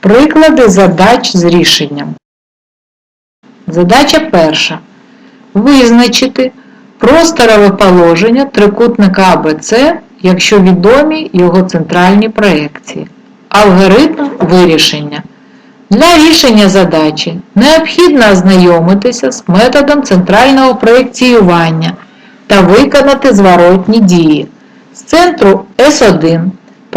Приклади задач з рішенням. Задача перша. Визначити просторове положення трикутника АБЦ, якщо відомі його центральні проекції. Алгоритм вирішення. Для рішення задачі необхідно ознайомитися з методом центрального проєкціювання та виконати зворотні дії. З центру S1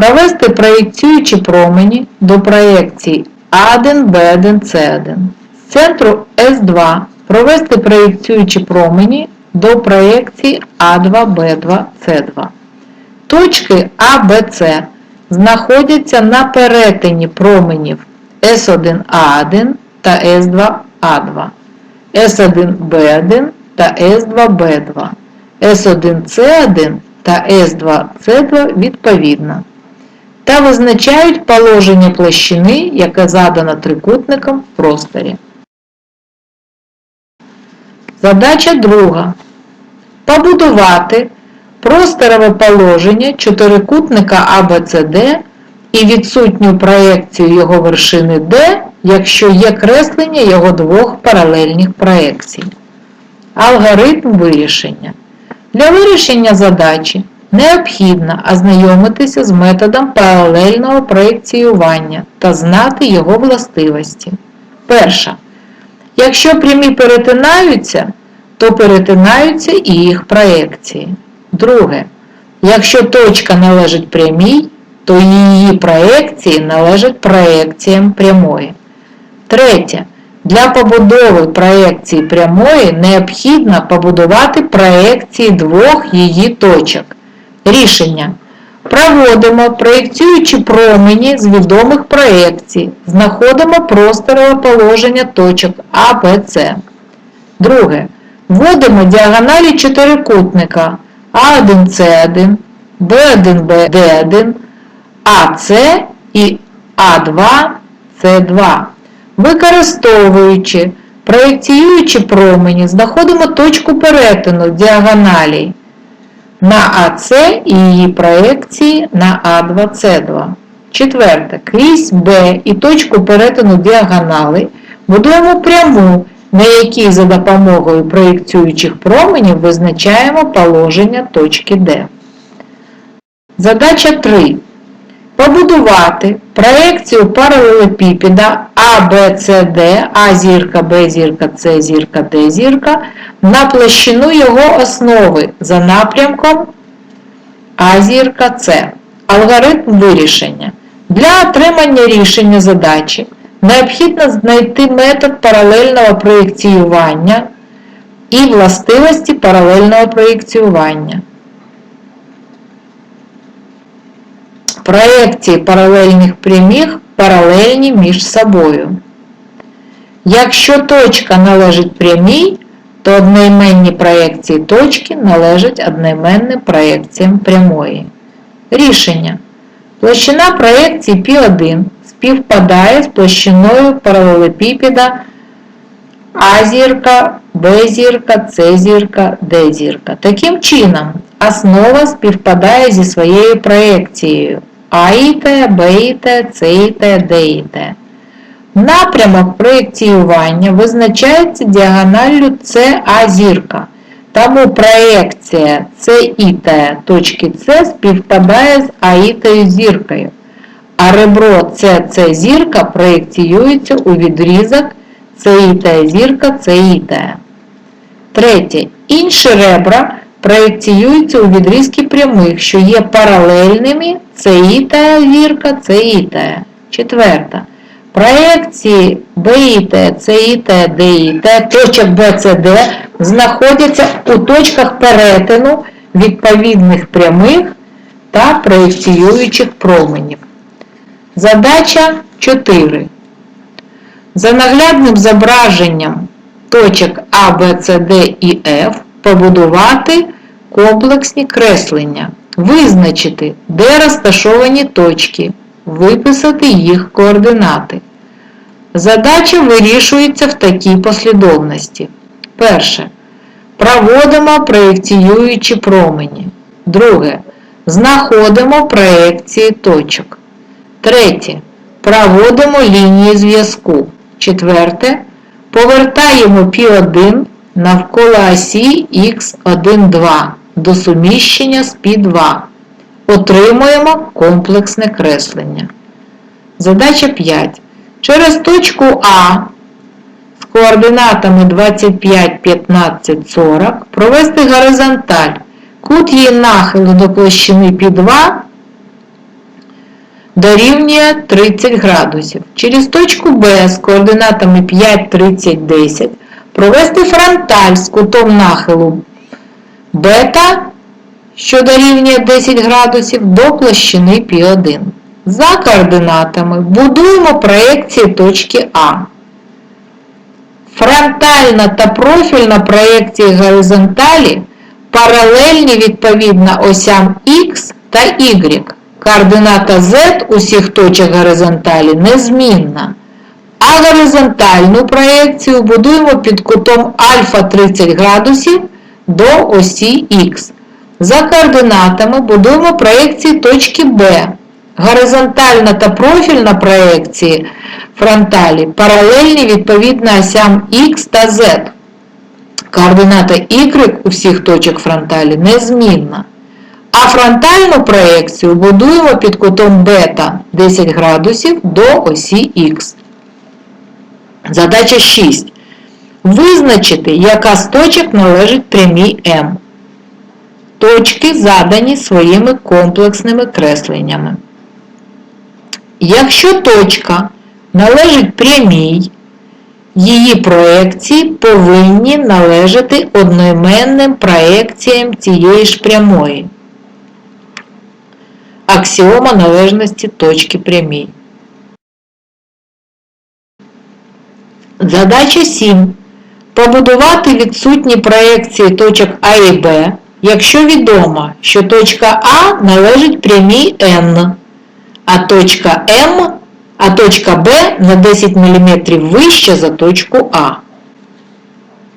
провести проєкціюючі промені до проєкцій А1, Б1, С1. З центру S2 провести проєкціюючі промені до проєкцій А2, Б2, С2. Точки А, Б, С знаходяться на перетині променів S1A1 та S2A2, S1B1 та S2B2, S1C1 та S2C2 відповідно. Та визначають положення площини, яке задано трикутником в просторі. Задача друга. Побудувати просторове положення чотирикутника ABCD і відсутню проекцію його вершини D, якщо є креслення його двох паралельних проекцій. Алгоритм вирішення. Для вирішення задачі необхідно ознайомитися з методом паралельного проекціювання та знати його властивості. Перша. Якщо прямі перетинаються, то перетинаються і їх проекції. Друге. Якщо точка належить прямій, то її проекції належать проекціям прямої. Третє. Для побудови проекції прямої необхідно побудувати проекції двох її точок. Рішення. Проводимо проєкціюючі промені з відомих проекцій. Знаходимо просторове положення точок А, Б, С. Друге. Вводимо діагоналі чотирикутника А1, С1, Б1, Б1, АС і А2, С2. Використовуючи проєкціюючі промені, знаходимо точку перетину діагоналі на АС і її проекції на А2С2. Четверте. Крізь Б і точку перетину діагонали будуємо пряму, на якій за допомогою проєкціючих променів визначаємо положення точки Д. Задача 3. Побудувати проекцію паралелепіпеда А, Б, С, Д, А зірка, Б зірка, С зірка, Д зірка на площину його основи за напрямком А зірка С. Алгоритм вирішення. Для отримання рішення задачі необхідно знайти метод паралельного проєкціювання і властивості паралельного проєкціювання. Проекції паралельних прямих паралельні між собою. Якщо точка належить прямій, то одноіменні проекції точки належать одноіменним проекціям прямої. Рішення. Площина проекції π1 співпадає з площиною паралелепіпеда А зірка, Б зірка, С зірка, Д зірка. Таким чином, основа співпадає зі своєю проекцією. АІТ, БІТ, СІТ, ДІТ. Напрямок проєкціювання визначається діагоналлю СА зірка. Тому проекція СІТ точки С співпадає з АІТ зіркою, а ребро СС зірка проєкціюється у відрізок СІТ зірка СІТ. Третє. Інші ребра проєкціюються у відрізки прямих, що є паралельними СІТ зірка СІТ. Четверта. Проекції БІТ, СІТ, ДІТ, точок БЦД знаходяться у точках перетину відповідних прямих та проєкціюючих променів. Задача 4. За наглядним зображенням точок А, Б, С, Д і Ф побудувати комплексні креслення, визначити, де розташовані точки, виписати їх координати. Задача вирішується в такій послідовності. Перше. Проводимо проєкціюючі промені. Друге. Знаходимо проекції точок. Третє. Проводимо лінії зв'язку. Четверте. Повертаємо π1 навколо осі х1, 2 до суміщення з π2. Отримуємо комплексне креслення. Задача 5. Через точку А з координатами 25, 15, 40 провести горизонталь. Кут її нахилу до площини π2 дорівнює 30 градусів. Через точку Б з координатами 5, 30, 10 провести фронталь з кутом нахилу бета, що дорівнює 10 градусів, до площини π1. За координатами будуємо проекції точки А. Фронтальна та профільна проекції горизонталі паралельні відповідно осям Х та Y. Координата Z усіх точок горизонталі незмінна. А горизонтальну проекцію будуємо під кутом альфа 30 градусів до осі Х. За координатами будуємо проекції точки Б. Горизонтальна та профільна проекції фронталі паралельні відповідно осям Х та Z. Координата Y усіх точок фронталі незмінна. А фронтальну проекцію будуємо під кутом бета 10 градусів до осі Х. Задача 6. Визначити, яка з точок належить прямій М. Точки задані своїми комплексними кресленнями. Якщо точка належить прямій, її проекції повинні належати одноіменним проекціям цієї ж прямої. Аксіома належності точки прямій. Задача 7. Побудувати відсутні проекції точок А і Б, якщо відомо, що точка А належить прямій N, а точка М, а точка Б на 10 мм вища за точку А.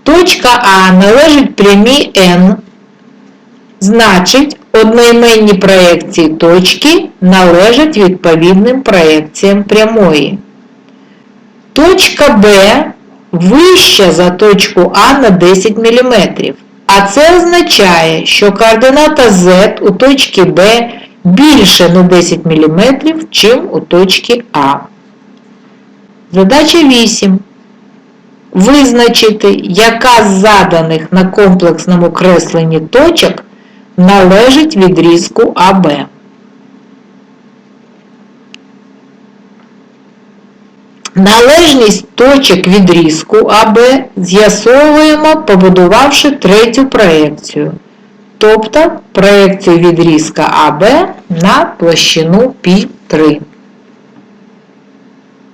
Точка А належить прямій N, значить, одноіменні проекції точки належать відповідним проекціям прямої. Точка Б вища за точку А на 10 мм. А це означає, що координата Z у точці Б більше на 10 мм, чим у точці А. Задача 8. Визначити, яка з заданих на комплексному кресленні точок належить відрізку АБ. Належність точок відрізку АБ з'ясовуємо, побудувавши третю проекцію, тобто проекцію відрізка АБ на площину π3.